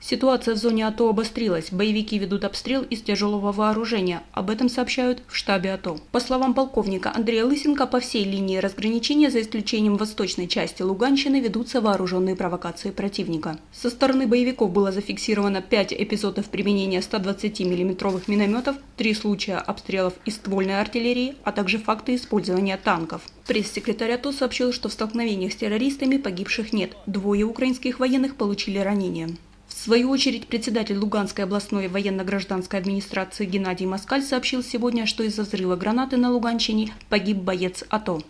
Ситуация в зоне АТО обострилась. Боевики ведут обстрел из тяжелого вооружения. Об этом сообщают в штабе АТО. По словам полковника Андрея Лысенко, по всей линии разграничения, за исключением восточной части Луганщины, ведутся вооруженные провокации противника. Со стороны боевиков было зафиксировано 5 эпизодов применения 120 миллиметровых минометов, 3 случая обстрелов из ствольной артиллерии, а также факты использования танков. Пресс-секретарь АТО сообщил, что в столкновениях с террористами погибших нет. Двое украинских военных получили ранения. В свою очередь, председатель Луганской областной военно-гражданской администрации Геннадий Москаль сообщил сегодня, что из-за взрыва гранаты на Луганщине погиб боец АТО.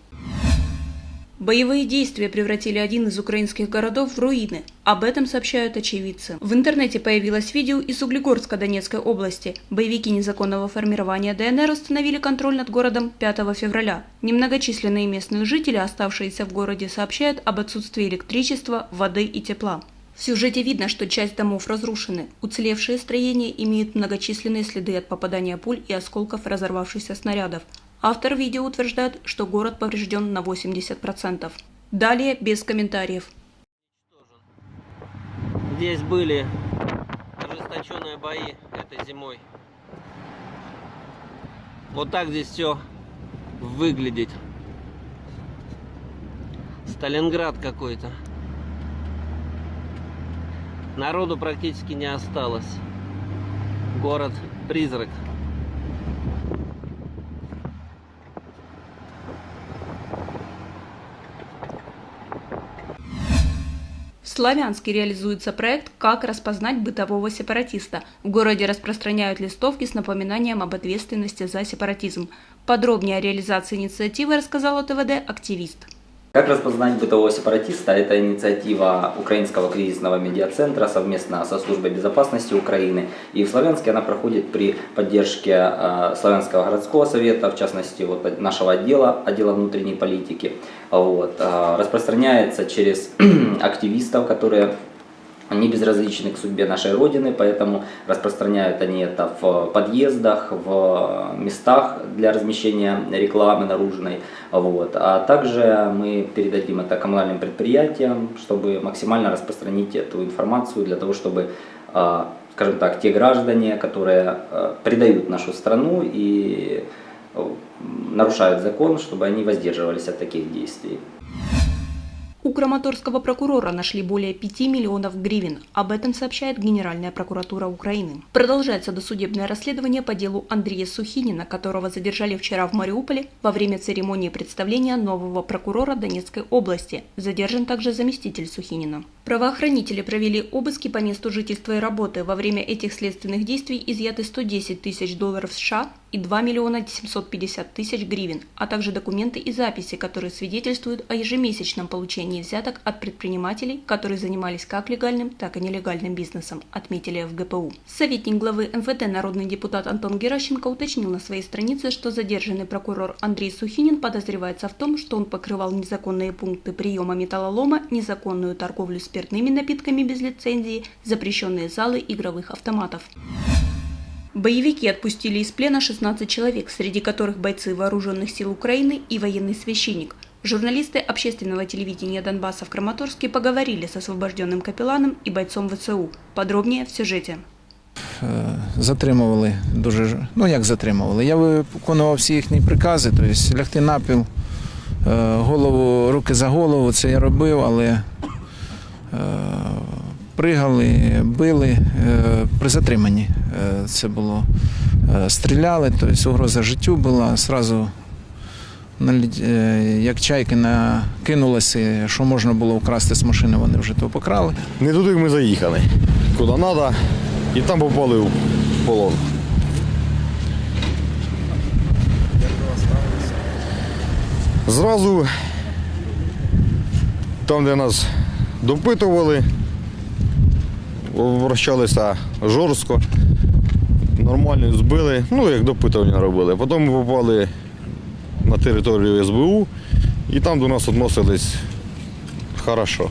Боевые действия превратили один из украинских городов в руины. Об этом сообщают очевидцы. В интернете появилось видео из Углегорска Донецкой области. Боевики незаконного формирования ДНР установили контроль над городом 5 февраля. Немногочисленные местные жители, оставшиеся в городе, сообщают об отсутствии электричества, воды и тепла. В сюжете видно, что часть домов разрушены. Уцелевшие строения имеют многочисленные следы от попадания пуль и осколков разорвавшихся снарядов. Автор видео утверждает, что город поврежден на 80%. Далее без комментариев. Здесь были ожесточенные бои этой зимой. Вот так здесь все выглядит. Сталинград какой-то. Народу практически не осталось. Город призрак. В Славянске реализуется проект «Как распознать бытового сепаратиста». В городе распространяют листовки с напоминанием об ответственности за сепаратизм. Подробнее о реализации инициативы рассказал ТВД активист. Как распознать бытового сепаратиста? Это инициатива Украинского кризисного медиацентра совместно со Службой безопасности Украины. И в Славянске она проходит при поддержке э, Славянского городского совета, в частности вот, нашего отдела, отдела внутренней политики. Вот, э, распространяется через активистов, которые не безразличны к судьбе нашей Родины, поэтому распространяют они это в подъездах, в местах для размещения рекламы наружной. Вот. А также мы передадим это коммунальным предприятиям, чтобы максимально распространить эту информацию для того, чтобы а, скажем так, те граждане, которые а, предают нашу страну и нарушают закон, чтобы они воздерживались от таких действий. У краматорского прокурора нашли более 5 миллионов гривен. Об этом сообщает Генеральная прокуратура Украины. Продолжается досудебное расследование по делу Андрея Сухинина, которого задержали вчера в Мариуполе во время церемонии представления нового прокурора Донецкой области. Задержан также заместитель Сухинина. Правоохранители провели обыски по месту жительства и работы. Во время этих следственных действий изъяты 110 тысяч долларов США и 2 миллиона 750 тысяч гривен, а также документы и записи, которые свидетельствуют о ежемесячном получении взяток от предпринимателей, которые занимались как легальным, так и нелегальным бизнесом, отметили в ГПУ. Советник главы МФТ народный депутат Антон Геращенко уточнил на своей странице, что задержанный прокурор Андрей Сухинин подозревается в том, что он покрывал незаконные пункты приема металлолома, незаконную торговлю спиртными напитками без лицензии, запрещенные залы игровых автоматов. Боевики отпустили из плена 16 человек, среди которых бойцы вооруженных сил Украины и военный священник. Журналисты общественного телевидения Донбасса в Краматорске поговорили с освобожденным капеланом и бойцом ВСУ. Подробнее в сюжеті. Е, Затримували дуже, ж- ну як затримували. Я виконував всі їхні прикази, тобто лягти напіл, е, голову, руки за голову, це я робив, але е, пригали, били е, при затриманні. е, Це було. Е, Стріляли, тобто угроза життю була. Сразу е, як чайки накинулися, що можна було вкрасти з машини, вони вже то покрали. Не туди ми заїхали, куди треба, і там попали в полон. Зразу там, де нас допитували, вращалися жорстко, нормально збили, ну як допитування робили. Потім ми попали на територію СБУ і там до нас відносились хорошо.